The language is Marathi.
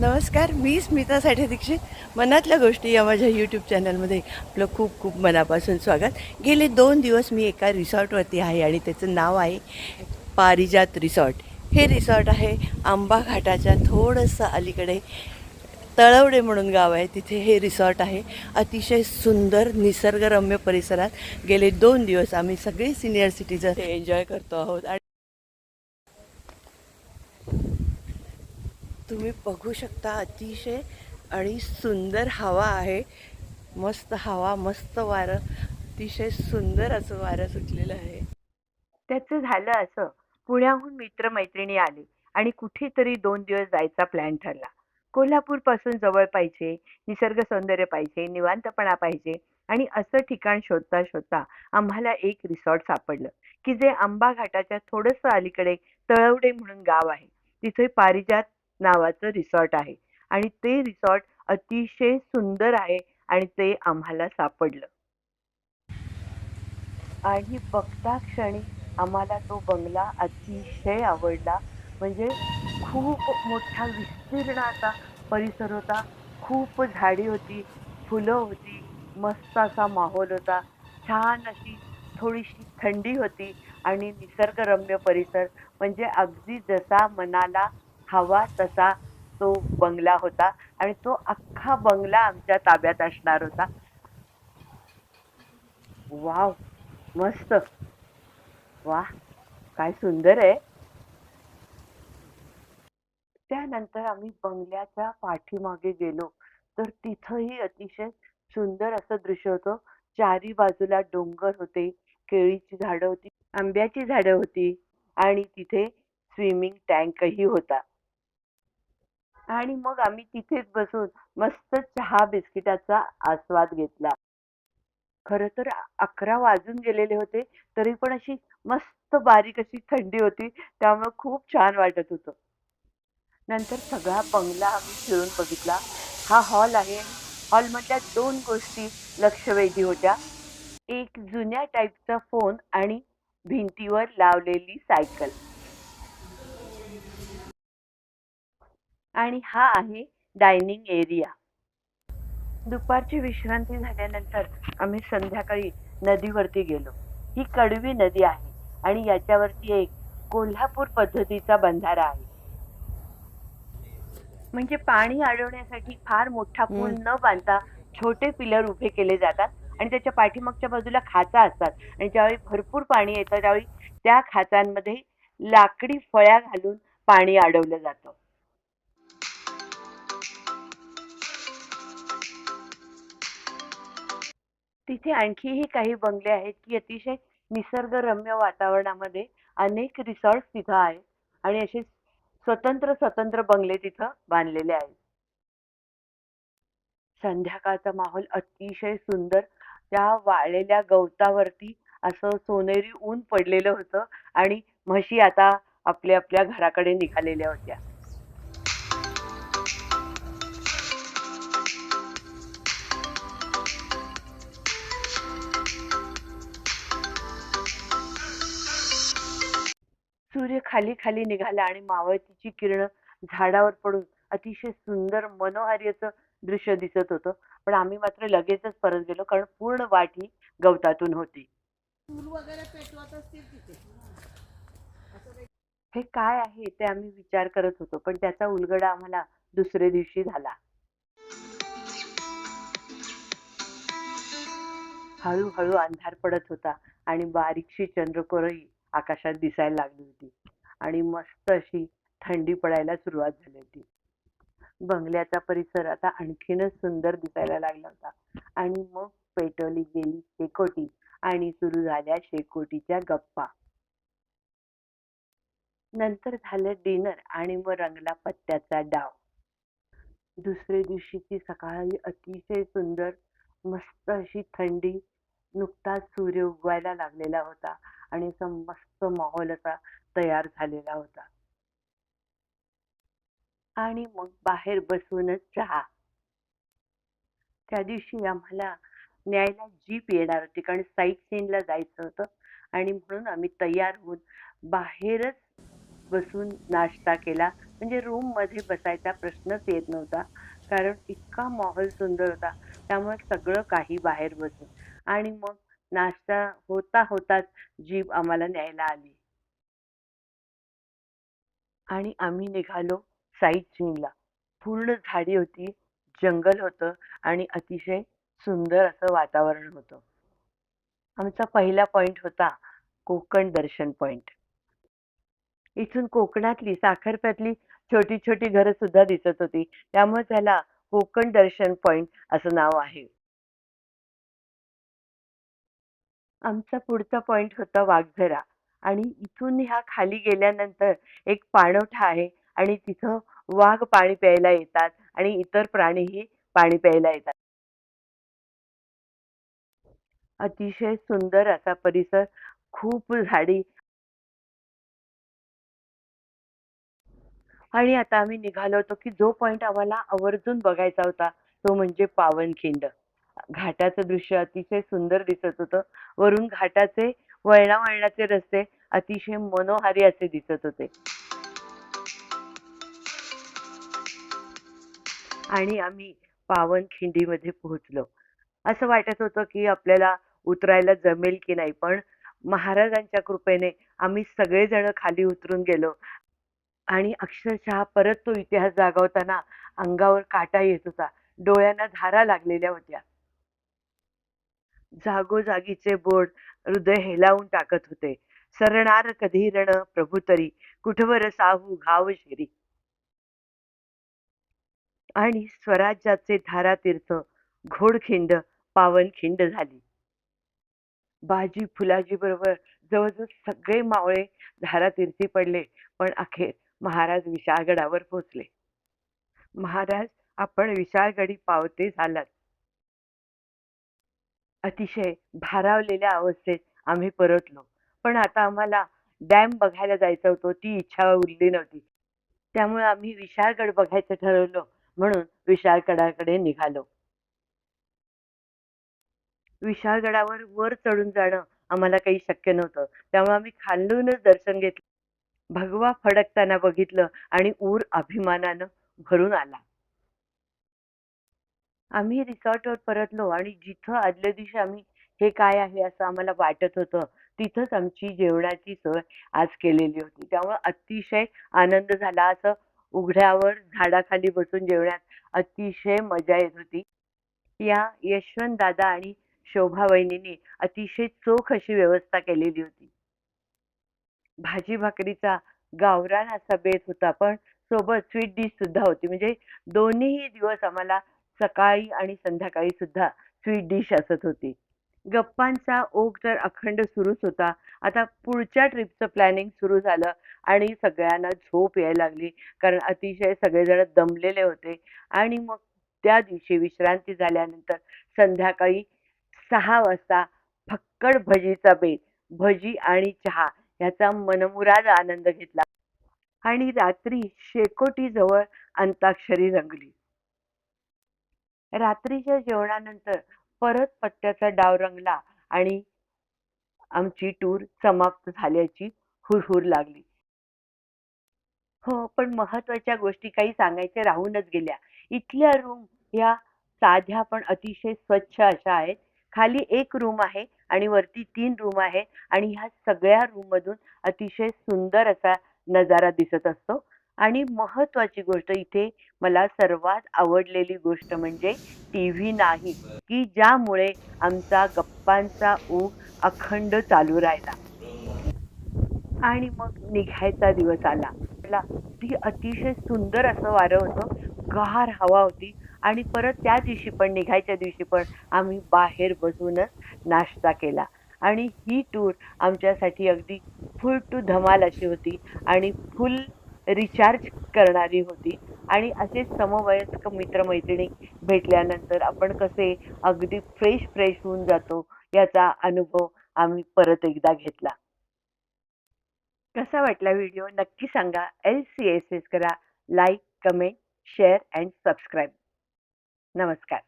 नमस्कार मी स्मिता साठे दीक्षित. मनातल्या गोष्टी या माझ्या यूट्यूब चॅनलमध्ये आपलं खूप खूप मनापासून स्वागत. गेले दोन दिवस मी एका रिसॉर्टवरती आहे आणि त्याचं नाव आहे पारिजात रिसॉर्ट. हे रिसॉर्ट आहे आंबा घाटाच्या थोडंसं अलीकडे तळवडे म्हणून गाव आहे. तिथे हे रिसॉर्ट आहे. अतिशय सुंदर निसर्गरम्य परिसरात गेले दोन दिवस आम्ही सगळे सिनियर सिटीजन एन्जॉय करतो आहोत. आणि तुम्ही बघू शकता अतिशय आणि सुंदर हवा आहे. मस्त हवा मस्त वारं अतिशय सुंदर असं वारं सुटलेलं आहे. त्याचं झालं असं. पुण्याहून मित्रमैत्रिणी आले आणि कुठेतरी दोन दिवस जायचा प्लॅन ठरला. कोल्हापूरपासून जवळ पाहिजे निसर्ग सौंदर्य पाहिजे निवांतपणा पाहिजे आणि असं ठिकाण शोधता शोधता आम्हाला एक रिसॉर्ट सापडलं की जे आंबा घाटाच्या थोडंसं अलीकडे तळवडे म्हणून गाव आहे. तिथे पारिजात नावाचं रिसॉर्ट आहे. आणि ते रिसॉर्ट अतिशय सुंदर आहे आणि ते आम्हाला सापडलं. आणि बघता क्षणी आम्हाला तो बंगला अतिशय आवडला. म्हणजे खूप मोठा विस्तीर्ण असा परिसर होता. खूप झाडी होती फुलं होती मस्त असा माहोल होता. छान अशी थोडीशी थंडी होती आणि निसर्गरम्य परिसर. म्हणजे अगदी जसा मनाला हवा तसा तो बंगला होता आणि तो अख्खा बंगला आमच्या ताब्यात असणार होता. वाव मस्त. वा काय सुंदर आहे. त्यानंतर आम्ही बंगल्याच्या पाठीमागे गेलो. तर तिथंही अतिशय सुंदर असं दृश्य होतं. चारी बाजूला डोंगर होते केळीची झाडं होती आंब्याची झाडं होती आणि तिथे स्विमिंग टँकही होता. आणि मग आम्ही तिथेच बसून मस्त चहा बिस्किटाचा आस्वाद घेतला. खर तर अकरा वाजून गेलेले होते तरी पण अशी मस्त बारीक अशी थंडी होती त्यामुळे खूप छान वाटत होतं. नंतर सगळा बंगला आम्ही फिरून बघितला. हा हॉल आहे. हॉलमधल्या दोन गोष्टी लक्षवेधी होत्या. एक जुन्या टाईपचा फोन आणि भिंतीवर लावलेली सायकल. आणि हा आहे डायनिंग एरिया दुपारची विश्रांती झाल्यानंतर आम्ही संध्याकाळी नदीवरती गेलो. ही कडवी नदी आहे आणि याच्यावरती एक कोल्हापूर पद्धतीचा बंधारा आहे. म्हणजे पाणी अडवण्यासाठी फार मोठा पूल न बांधता छोटे पिलर उभे केले जातात आणि त्याच्या पाठीमागच्या बाजूला खाचा असतात. आणि ज्यावेळी भरपूर पाणी येतं त्यावेळी त्या खाचांमध्ये लाकडी फळ्या घालून पाणी अडवलं जातं. तिथे आणखीही काही बंगले आहेत की अतिशय निसर्गरम्य वातावरणामध्ये अनेक रिसॉर्ट तिथं आहेत आणि असे स्वतंत्र स्वतंत्र बंगले तिथं बांधलेले आहेत. संध्याकाळचा माहोल अतिशय सुंदर त्या वाळलेल्या गवतावरती असं सोनेरी ऊन पडलेलं होतं आणि म्हशी आता आपल्या आपल्या घराकडे निघालेल्या होत्या. सूर्य खाली खाली निघाला आणि मावळतीची किरण झाडावर पडून अतिशय सुंदर मनोहारी असं दृश्य दिसत होतं. पण आम्ही मात्र लगेचच परत गेलो कारण पूर्ण वाट ही गवतातून होती. हे काय आहे ते आम्ही विचार करत होतो पण त्याचा उलगडा आम्हाला दुसऱ्या दिवशी झाला. हळूहळू अंधार पडत होता आणि बारीकशी चंद्रकोरही आकाशात दिसायला लागली होती. आणि मस्त अशी थंडी पडायला सुरुवात झाली होती. बंगल्याचा परिसर आता आणखीनच सुंदर दिसायला लागला होता. आणि मग पेटवली गेली शेकोटी आणि सुरू झाल्या शेकोटीच्या गप्पा. नंतर झालं डिनर आणि मग रंगला पत्त्याचा डाव. दुसऱ्या दिवशीची सकाळी अतिशय सुंदर मस्त अशी थंडी नुकताच सूर्य उगवायला लागलेला होता आणि असा मस्त माहोल असा तयार झालेला होता. आणि मग बाहेर बसूनच चहा. त्या दिवशी आम्हाला न्यायला जीप येणार होती कारण साईट सीनला जायचं होतं आणि म्हणून आम्ही तयार होऊन बाहेरच बसून नाश्ता केला. म्हणजे रूममध्ये बसायचा प्रश्नच येत नव्हता कारण इतका माहोल सुंदर होता. त्यामुळे सगळं काही बाहेर बसून. आणि मग नाश्ता होता होताच जीप आम्हाला न्यायला आली. आणि आम्ही निघालो साईट सीनला पूर्ण झाडी होती जंगल होतं आणि अतिशय सुंदर असं वातावरण होतं. आमचा पहिला पॉइंट होता कोकण दर्शन पॉइंट इथून कोकणातली साखरप्यातली छोटी छोटी घरं सुद्धा दिसत होती. त्यामुळे त्याला कोकण दर्शन पॉइंट असं नाव आहे. आमचा पुढचा पॉइंट होता वाघझरा. आणि इथून ह्या खाली गेल्यानंतर एक पाणवठा आहे आणि तिथं वाघ पाणी प्यायला येतात आणि इतर प्राणीही पाणी प्यायला येतात. अतिशय सुंदर असा परिसर खूप झाडी आणि आता आम्ही निघालो होतो की जो पॉइंट आम्हाला आवर्जून बघायचा होता तो म्हणजे पावनखिंड. घाटाचं दृश्य अतिशय सुंदर दिसत होतं. वरून घाटाचे वळणा वळणाचे रस्ते अतिशय मनोहारी असे दिसत होते. आणि आम्ही पावनखिंडीमध्ये पोहोचलो. असं वाटत होतं की आपल्याला उतरायला जमेल की नाही पण महाराजांच्या कृपेने आम्ही सगळेजण खाली उतरून गेलो. आणि अक्षरशः परत तो इतिहास जागवताना अंगावर काटा येत होता. डोळ्यांना धारा लागलेल्या होत्या. जागोजागीचे बोर्ड हृदय हेलावून टाकत होते. सरणार कधी रण कुठवर साहू घाव शिरी. आणि स्वराज्याचे धारातीर्थ घोडखिंड पावनखिंड झाली. बाजी फुलाजी बरोबर जवळजवळ सगळे मावळे धारातीर्थी पडले पण अखेर महाराज विशाळगडावर पोचले महाराज आपण विशाळगडी पावते झालात. अतिशय भारावलेल्या अवस्थेत आम्ही परतलो. पण आता आम्हाला डॅम बघायला जायचं होतं. ती इच्छा उरली नव्हती. त्यामुळे आम्ही विशाळगड बघायचं ठरवलं म्हणून विशाळगडाकडे निघालो. विशाळगडावर वर चढून जाणं आम्हाला काही शक्य नव्हतं. त्यामुळे आम्ही खालूनच दर्शन घेतलं. भगवा फडकताना बघितलं आणि ऊर अभिमानानं भरून आला. आम्ही रिसॉर्टवर परतलो आणि जिथं आदल्या दिवशी आम्ही हे काय आहे असं आम्हाला वाटत होतं तिथंच आमची जेवणाची सोय आज केलेली होती. त्यामुळे अतिशय आनंद झाला. असं उघड्यावर झाडाखाली बसून जेवण्यात अतिशय मजा येत होती. या यशवंत दादा आणि शोभा वहिनींनी अतिशय चोख अशी व्यवस्था केलेली होती. भाजी भाकरीचा गावरान असा बेत होता पण सोबत स्वीट डिश सुद्धा होती. म्हणजे दोन्हीही दिवस आम्हाला सकाळी आणि संध्याकाळी सुद्धा स्वीट डिश असत होती. गप्पांचा ओघ तर अखंड सुरूच होता आता पुढच्या ट्रिपचं प्लॅनिंग सुरू झालं आणि सगळ्यांना झोप यायला लागली कारण अतिशय सगळेजण दमलेले होते. आणि मग त्या दिवशी विश्रांती झाल्यानंतर संध्याकाळी सहा वाजता फक्कड भजीचा बेत भजी आणि चहा ह्याचा मनमुराद आनंद घेतला. आणि रात्री शेकोटी जवळ अंताक्षरी रंगली. रात्रीच्या जेवणानंतर परत पत्त्याचा डाव रंगला आणि आमची टूर समाप्त झाल्याची हुरहुर लागली. हो पण महत्त्वाच्या गोष्टी काही सांगायच्या राहूनच गेल्या. इथल्या रूम या साध्या पण अतिशय स्वच्छ अशा आहेत. खाली एक रूम आहे आणि वरती तीन रूम आहे आणि ह्या सगळ्या रूम मधून अतिशय सुंदर असा नजारा दिसत असतो. आणि महत्वाची गोष्ट इथे मला सर्वात आवडलेली गोष्ट म्हणजे टी व्ही नाही की ज्यामुळे आमचा गप्पांचा ऊग अखंड चालू राहिला. आणि मग निघायचा दिवस आला. मला ती अतिशय सुंदर असं वारं होतं. गार हवा होती आणि परत त्या दिवशी पण निघायच्या दिवशी पण आम्ही बाहेर बसूनच नाश्ता केला. आणि ही टूर आमच्यासाठी अगदी फुल टू धमाल अशी होती. आणि फुल रिचार्ज करणारी होती. आणि असे समवयस्क मित्रमैत्रिणी भेटल्यानंतर आपण कसे अगदी फ्रेश फ्रेश होऊन जातो याचा अनुभव आम्ही परत एकदा घेतला. कसा वाटला व्हिडिओ नक्की सांगा. एल सी एस एस करा. Like comment share and subscribe नमस्कार.